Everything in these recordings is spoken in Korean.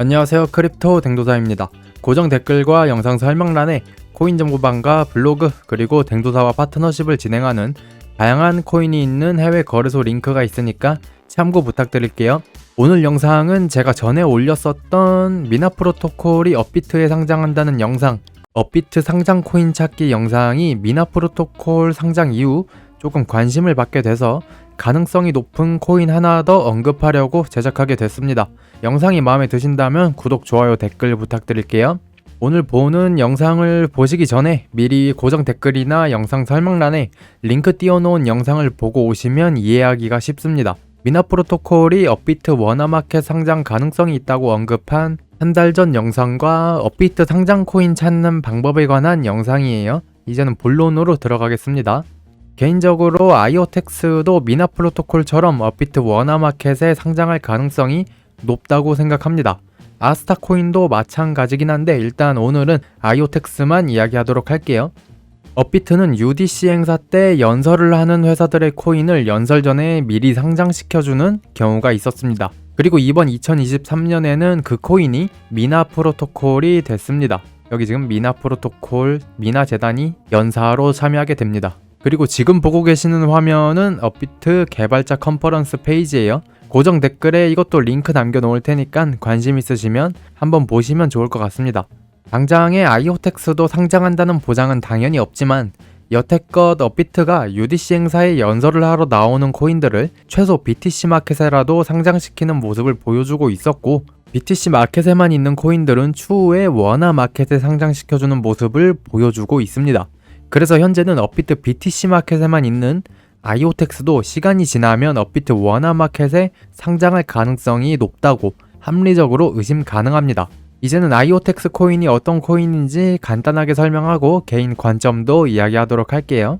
안녕하세요 크립토 댕도사입니다. 고정 댓글과 영상 설명란에 코인 정보방과 블로그 그리고 댕도사와 파트너십을 진행하는 다양한 코인이 있는 해외 거래소 링크가 있으니까 참고 부탁드릴게요. 오늘 영상은 제가 전에 올렸었던 미나 프로토콜이 업비트에 상장한다는 영상 업비트 상장 코인 찾기 영상이 미나 프로토콜 상장 이후 조금 관심을 받게 돼서 가능성이 높은 코인 하나 더 언급하려고 제작하게 됐습니다. 영상이 마음에 드신다면 구독, 좋아요, 댓글 부탁드릴게요. 오늘 보는 영상을 보시기 전에 미리 고정 댓글이나 영상 설명란에 링크 띄워놓은 영상을 보고 오시면 이해하기가 쉽습니다. 미나 프로토콜이 업비트 워너마켓 상장 가능성이 있다고 언급한 한 달 전 영상과 업비트 상장 코인 찾는 방법에 관한 영상이에요. 이제는 본론으로 들어가겠습니다. 개인적으로 아이오텍스도 미나 프로토콜처럼 업비트 워너마켓에 상장할 가능성이 높다고 생각합니다. 아스타 코인도 마찬가지긴 한데 일단 오늘은 아이오텍스만 이야기하도록 할게요. 업비트는 UDC 행사 때 연설을 하는 회사들의 코인을 연설 전에 미리 상장시켜주는 경우가 있었습니다. 그리고 이번 2023년에는 그 코인이 미나 프로토콜이 됐습니다. 여기 지금 미나 프로토콜, 미나 재단이 연사로 참여하게 됩니다. 그리고 지금 보고 계시는 화면은 업비트 개발자 컨퍼런스 페이지예요. 고정 댓글에 이것도 링크 남겨놓을 테니까 관심 있으시면 한번 보시면 좋을 것 같습니다. 당장에 아이오텍스도 상장한다는 보장은 당연히 없지만 여태껏 업비트가 UDC 행사에 연설을 하러 나오는 코인들을 최소 BTC 마켓에라도 상장시키는 모습을 보여주고 있었고 BTC 마켓에만 있는 코인들은 추후에 워나 마켓에 상장시켜주는 모습을 보여주고 있습니다. 그래서 현재는 업비트 BTC 마켓에만 있는 아이오텍스도 시간이 지나면 업비트 워나 마켓에 상장할 가능성이 높다고 합리적으로 의심 가능합니다. 이제는 아이오텍스 코인이 어떤 코인인지 간단하게 설명하고 개인 관점도 이야기하도록 할게요.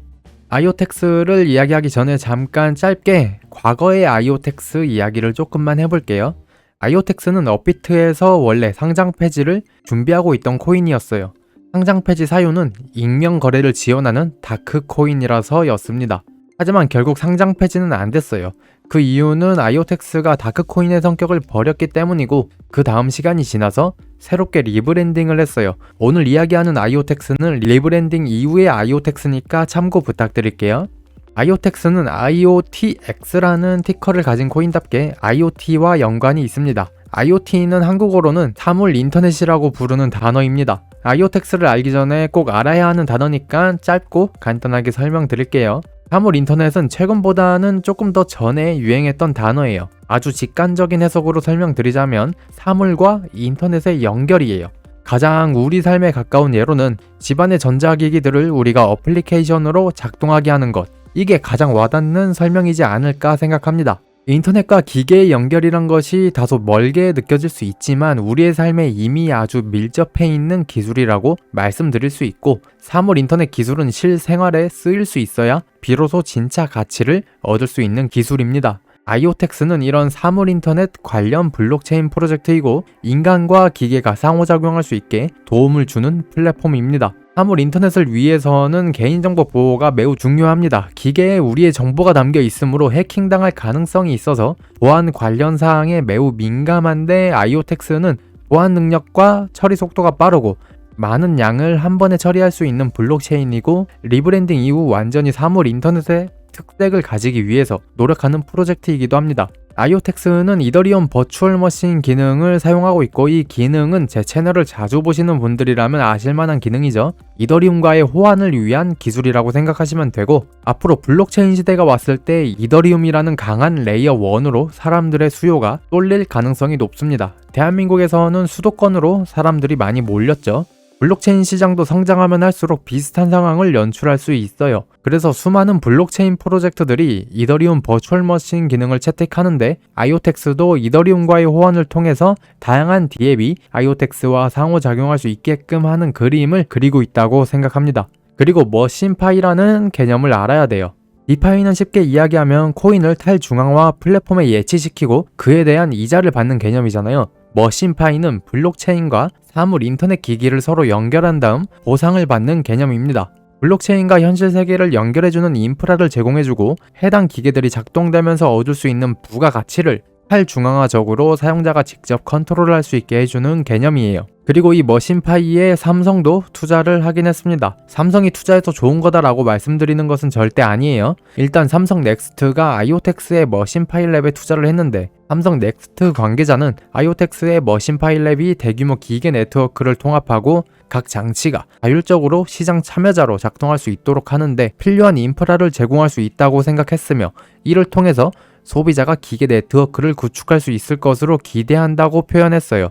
아이오텍스를 이야기하기 전에 잠깐 짧게 과거의 아이오텍스 이야기를 조금만 해볼게요. 아이오텍스는 업비트에서 원래 상장 폐지를 준비하고 있던 코인이었어요. 상장 폐지 사유는 익명 거래를 지원하는 다크 코인이라서였습니다. 하지만 결국 상장 폐지는 안 됐어요. 그 이유는 아이오텍스가 다크코인의 성격을 버렸기 때문이고 그 다음 시간이 지나서 새롭게 리브랜딩을 했어요. 오늘 이야기하는 아이오텍스는 리브랜딩 이후의 아이오텍스니까 참고 부탁드릴게요. 아이오텍스는 IoTX라는 티커를 가진 코인답게 IoT와 연관이 있습니다. IoT는 한국어로는 사물 인터넷이라고 부르는 단어입니다. 아이오텍스를 알기 전에 꼭 알아야 하는 단어니까 짧고 간단하게 설명드릴게요. 사물 인터넷은 최근보다는 조금 더 전에 유행했던 단어예요. 아주 직관적인 해석으로 설명드리자면 사물과 인터넷의 연결이에요. 가장 우리 삶에 가까운 예로는 집안의 전자기기들을 우리가 어플리케이션으로 작동하게 하는 것. 이게 가장 와닿는 설명이지 않을까 생각합니다. 인터넷과 기계의 연결이란 것이 다소 멀게 느껴질 수 있지만 우리의 삶에 이미 아주 밀접해 있는 기술이라고 말씀드릴 수 있고 사물 인터넷 기술은 실생활에 쓰일 수 있어야 비로소 진짜 가치를 얻을 수 있는 기술입니다. 아이오텍스는 이런 사물 인터넷 관련 블록체인 프로젝트이고 인간과 기계가 상호작용할 수 있게 도움을 주는 플랫폼입니다. 사물 인터넷을 위해서는 개인정보 보호가 매우 중요합니다. 기계에 우리의 정보가 담겨 있으므로 해킹당할 가능성이 있어서 보안 관련 사항에 매우 민감한데 아이오텍스는 보안 능력과 처리 속도가 빠르고 많은 양을 한 번에 처리할 수 있는 블록체인이고 리브랜딩 이후 완전히 사물 인터넷의 특색을 가지기 위해서 노력하는 프로젝트이기도 합니다. 아이오텍스는 이더리움 버추얼 머신 기능을 사용하고 있고 이 기능은 제 채널을 자주 보시는 분들이라면 아실만한 기능이죠. 이더리움과의 호환을 위한 기술이라고 생각하시면 되고 앞으로 블록체인 시대가 왔을 때 이더리움이라는 강한 레이어 1으로 사람들의 수요가 쏠릴 가능성이 높습니다. 대한민국에서는 수도권으로 사람들이 많이 몰렸죠. 블록체인 시장도 성장하면 할수록 비슷한 상황을 연출할 수 있어요. 그래서 수많은 블록체인 프로젝트들이 이더리움 버추얼 머신 기능을 채택하는데 아이오텍스도 이더리움과의 호환을 통해서 다양한 디앱이 아이오텍스와 상호작용할 수 있게끔 하는 그림을 그리고 있다고 생각합니다. 그리고 머신파이라는 개념을 알아야 돼요. 디파이는 쉽게 이야기하면 코인을 탈중앙화 플랫폼에 예치시키고 그에 대한 이자를 받는 개념이잖아요. 머신파이는 블록체인과 사물 인터넷 기기를 서로 연결한 다음 보상을 받는 개념입니다. 블록체인과 현실 세계를 연결해주는 인프라를 제공해주고 해당 기계들이 작동되면서 얻을 수 있는 부가가치를 탈중앙화적으로 사용자가 직접 컨트롤할 수 있게 해주는 개념이에요. 그리고 이 머신파이에 삼성도 투자를 하긴 했습니다. 삼성이 투자해서 좋은 거다라고 말씀드리는 것은 절대 아니에요. 일단 삼성 넥스트가 아이오텍스의 머신파이 랩에 투자를 했는데 삼성 넥스트 관계자는 아이오텍스의 머신파이 랩이 대규모 기계 네트워크를 통합하고 각 장치가 자율적으로 시장 참여자로 작동할 수 있도록 하는데 필요한 인프라를 제공할 수 있다고 생각했으며 이를 통해서 소비자가 기계 네트워크를 구축할 수 있을 것으로 기대한다고 표현했어요.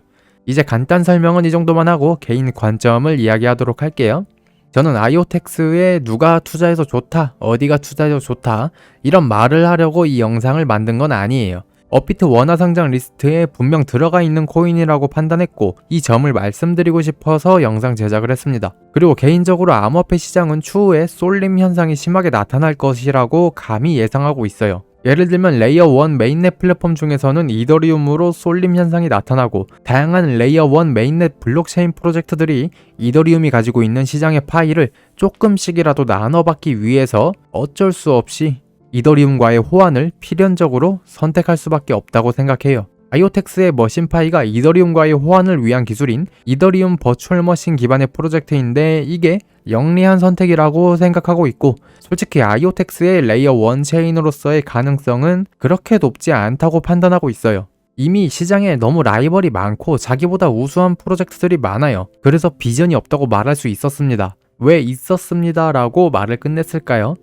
이제 간단 설명은 이 정도만 하고 개인 관점을 이야기하도록 할게요. 저는 아이오텍스에 누가 투자해서 좋다, 어디가 투자해서 좋다, 이런 말을 하려고 이 영상을 만든 건 아니에요. 업비트 원화 상장 리스트에 분명 들어가 있는 코인이라고 판단했고 이 점을 말씀드리고 싶어서 영상 제작을 했습니다. 그리고 개인적으로 암호화폐 시장은 추후에 쏠림 현상이 심하게 나타날 것이라고 감히 예상하고 있어요. 예를 들면 레이어 1 메인넷 플랫폼 중에서는 이더리움으로 쏠림 현상이 나타나고 다양한 레이어 1 메인넷 블록체인 프로젝트들이 이더리움이 가지고 있는 시장의 파이를 조금씩이라도 나눠받기 위해서 어쩔 수 없이 이더리움과의 호환을 필연적으로 선택할 수밖에 없다고 생각해요. 아이오텍스의 머신파이가 이더리움과의 호환을 위한 기술인 이더리움 버추얼 머신 기반의 프로젝트인데 이게 영리한 선택이라고 생각하고 있고 솔직히 아이오텍스의 레이어 1 체인으로서의 가능성은 그렇게 높지 않다고 판단하고 있어요. 이미 시장에 너무 라이벌이 많고 자기보다 우수한 프로젝트들이 많아요. 그래서 비전이 없다고 말할 수 있었습니다. 왜 있었습니다 라고 말을 끝냈을까요?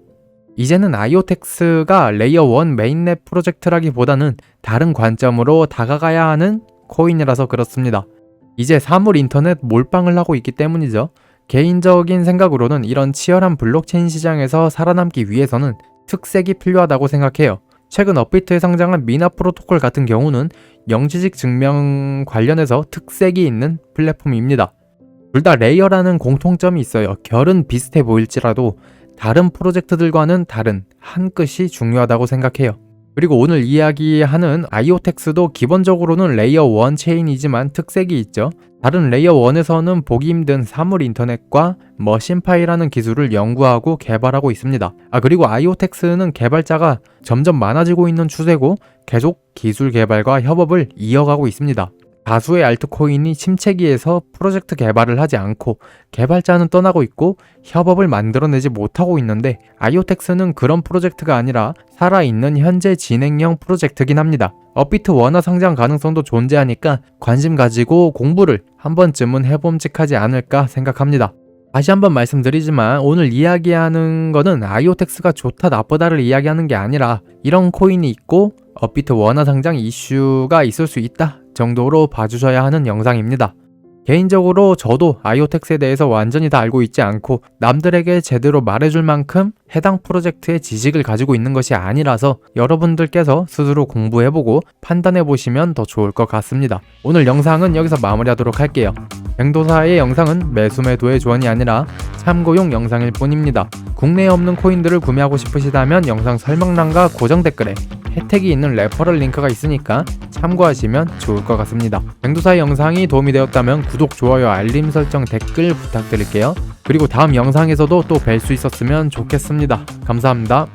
이제는 아이오텍스가 레이어 1 메인넷 프로젝트라기보다는 다른 관점으로 다가가야 하는 코인이라서 그렇습니다. 이제 사물 인터넷 몰빵을 하고 있기 때문이죠. 개인적인 생각으로는 이런 치열한 블록체인 시장에서 살아남기 위해서는 특색이 필요하다고 생각해요. 최근 업비트에 상장한 미나 프로토콜 같은 경우는 영지직 증명 관련해서 특색이 있는 플랫폼입니다. 둘 다 레이어라는 공통점이 있어요. 결은 비슷해 보일지라도 다른 프로젝트들과는 다른 한 끗이 중요하다고 생각해요. 그리고 오늘 이야기하는 아이오텍스도 기본적으로는 레이어 1 체인이지만 특색이 있죠. 다른 레이어 1에서는 보기 힘든 사물 인터넷과 머신파이라는 기술을 연구하고 개발하고 있습니다. 아 그리고 아이오텍스는 개발자가 점점 많아지고 있는 추세고 계속 기술 개발과 협업을 이어가고 있습니다. 다수의 알트코인이 침체기에서 프로젝트 개발을 하지 않고 개발자는 떠나고 있고 협업을 만들어내지 못하고 있는데 아이오텍스는 그런 프로젝트가 아니라 살아있는 현재 진행형 프로젝트긴 합니다. 업비트 원화 상장 가능성도 존재하니까 관심 가지고 공부를 한 번쯤은 해봄직하지 않을까 생각합니다. 다시 한번 말씀드리지만 오늘 이야기하는 거는 아이오텍스가 좋다 나쁘다를 이야기하는 게 아니라 이런 코인이 있고 업비트 원화 상장 이슈가 있을 수 있다 정도로 봐주셔야 하는 영상입니다. 개인적으로 저도 아이오텍스에 대해서 완전히 다 알고 있지 않고 남들에게 제대로 말해줄 만큼 해당 프로젝트의 지식을 가지고 있는 것이 아니라서 여러분들께서 스스로 공부해보고 판단해보시면 더 좋을 것 같습니다. 오늘 영상은 여기서 마무리하도록 할게요. 뱅도사의 영상은 매수매도의 조언이 아니라 참고용 영상일 뿐입니다. 국내에 없는 코인들을 구매하고 싶으시다면 영상 설명란과 고정 댓글에 혜택이 있는 레퍼럴 링크가 있으니까 참고하시면 좋을 것 같습니다. 뱅도사의 영상이 도움이 되었다면 구독, 좋아요, 알림 설정, 댓글 부탁드릴게요. 그리고 다음 영상에서도 또 뵐 수 있었으면 좋겠습니다. 감사합니다.